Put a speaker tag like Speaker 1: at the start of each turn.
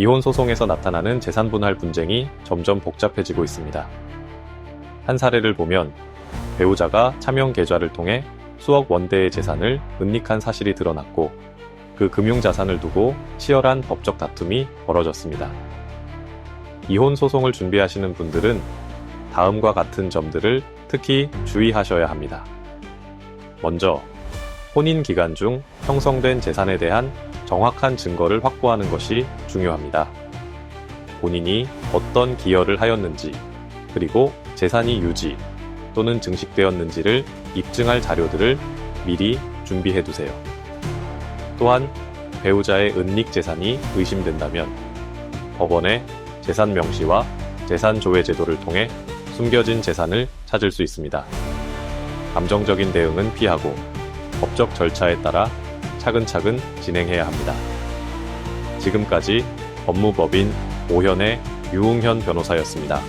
Speaker 1: 이혼 소송에서 나타나는 재산 분할 분쟁이 점점 복잡해지고 있습니다. 한 사례를 보면 배우자가 차명 계좌를 통해 수억 원대의 재산을 은닉한 사실이 드러났고 그 금융 자산을 두고 치열한 법적 다툼이 벌어졌습니다. 이혼 소송을 준비하시는 분들은 다음과 같은 점들을 특히 주의하셔야 합니다. 먼저, 혼인 기간 중 형성된 재산에 대한 정확한 증거를 확보하는 것이 중요합니다. 본인이 어떤 기여를 하였는지, 그리고 재산이 유지 또는 증식되었는지를 입증할 자료들을 미리 준비해 두세요. 또한 배우자의 은닉 재산이 의심된다면 법원에 재산 명시와 재산 조회 제도를 통해 숨겨진 재산을 찾을 수 있습니다. 감정적인 대응은 피하고 법적 절차에 따라 차근차근 진행해야 합니다. 지금까지 법무법인 오현의 유웅현 변호사였습니다.